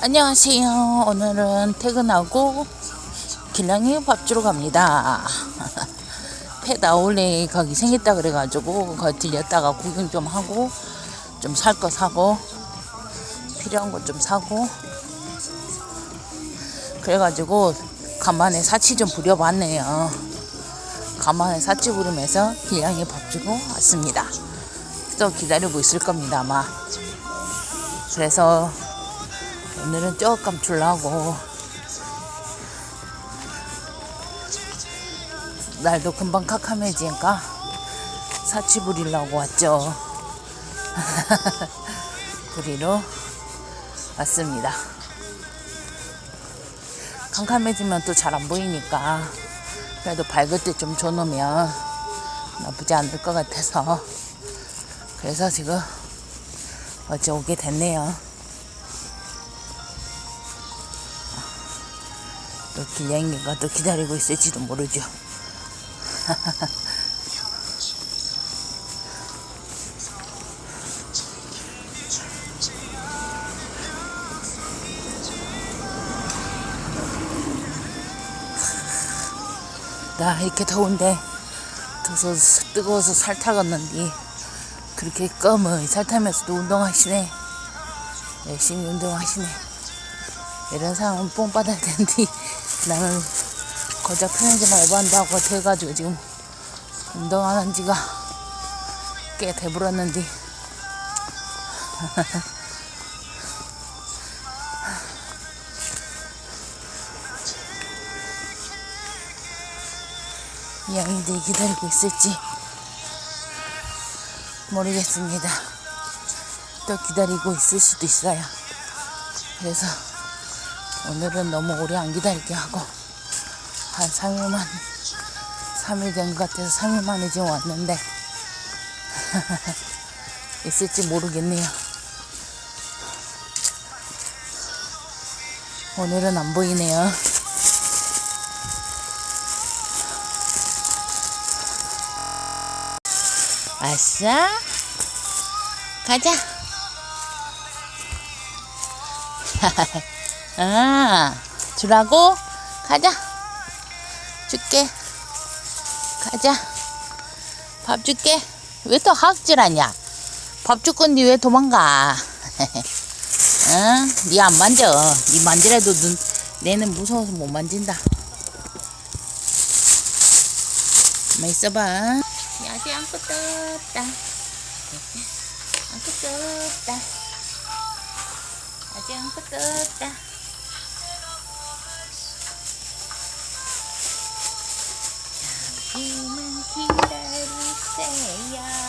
안녕하세요. 오늘은 퇴근하고 길냥이 밥 주러 갑니다. 펫 아울렛 거기 생겼다 그래가지고 거기 들렸다가 구경 좀 하고 좀 살 거 사고 필요한 거좀 사고 그래가지고 간만에 사치 좀 부려봤네요. 간만에 사치 부르면서 길냥이 밥 주고 왔습니다. 또 기다리고 있을 겁니다 아마. 그래서 오늘은 조금 줄라고 날도 금방 캄캄해지니까 사치 부리려고 왔죠. 부리러 왔습니다. 캄캄해지면 또 잘 안 보이니까 그래도 밝을 때 좀 줘놓으면 나쁘지 않을 것 같아서 그래서 지금 어제 오게 됐네요. 또 길냥이가 또 기다리고 있을지도 모르죠. 나 이렇게 더운데 더서 뜨거워서 살 타갔는데 그렇게 껌을 살 타면서도 운동하시네 열심히 운동하시네 이런 사람은 뽕 받아야 되는데 나는 고작 편의점 알바한다고 돼가지고 지금 운동 안 한 지가 꽤 돼버렸는데 이 양이들 기다리고 있을지 모르겠습니다. 또 기다리고 있을 수도 있어요. 그래서 오늘은 너무 오래 안 기다리게 하고 한 3일만 3일 된 것 같아서 3일 만에 지금 왔는데 있을지 모르겠네요. 오늘은 안 보이네요. 아싸 가자 아 주라고? 가자. 줄게. 가자. 밥 줄게. 왜 또 학질하냐? 밥 줄 건데 왜 도망가? 응? 니안 만져. 니 만지라도 눈 내는 무서워서 못 만진다. 가만 있어봐. 야, 아직 아무것도 없다. 아무것도 없다. 아직 아무것도 없다. say, yeah.